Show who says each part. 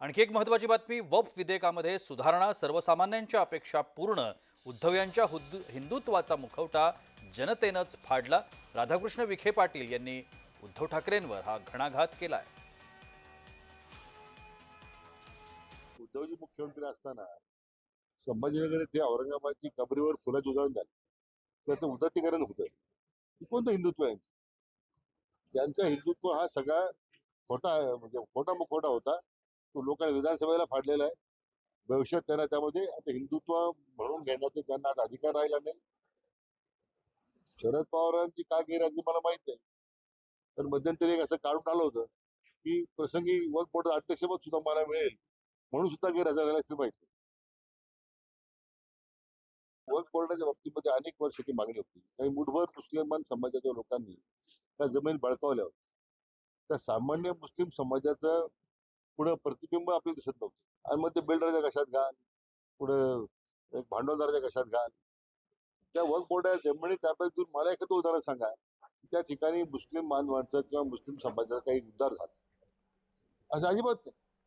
Speaker 1: आणखी एक महत्वाची बातमी वफ विधेयकामध्ये सुधारणा सर्वसामान्यांच्या अपेक्षा पूर्ण उद्धव यांच्या हुद्दू- हिंदुत्वाचा मुखवटा जनतेनंच फाडला. राधाकृष्ण विखे पाटील यांनी उद्धव ठाकरेंवर हा घणाघात केलाय.
Speaker 2: उद्धवजी मुख्यमंत्री असताना संभाजीनगर येथे औरंगाबादची कबरीवर फुलाची उधळण झाली. त्याचं उदात्तीकरण होतं कोणतं हिंदुत्व आहे? यांचं? त्यांचा हिंदुत्व हा सगळा खोटा म्हणजे खोटा मुखोटा होता तो लोकांनी विधानसभेला फाडलेला आहे. भविष्यात त्यांना त्यामध्ये आता हिंदुत्व म्हणून घेण्याचा त्यांना आता अधिकार राहिला नाही. शरद पवारांची काय गैरहजेरी मला माहीत नाही. तर मध्यंतरी एक असं काढून आलं होतं की प्रसंगी वर्क बोर्ड अध्यक्षपद सुद्धा मला मिळेल म्हणून सुद्धा गैरहजर झाला असं माहिती वक्फ बोर्डाच्या बाबतीमध्ये अनेक वर्षाची मागणी होती. काही मुठभर मुस्लिमान समाजाच्या लोकांनी त्या जमीन बळकावल्या होत्या. त्या सामान्य मुस्लिम समाजाचं पुढं प्रतिबिंब आपल्याला दिसत नव्हते. आणि मग ते बिल्डरच्या कशात घाल? पुढं एक भांडवलदाराच्या कशात घाल? त्या वर्क बोर्डाच्या जमिनी त्यापैकी मला एखादं उदाहरण सांगा. की त्या ठिकाणी मुस्लिम बांधवांचं किंवा मुस्लिम समाजाचा काही उद्धार झाला. असं अजिबात नाही.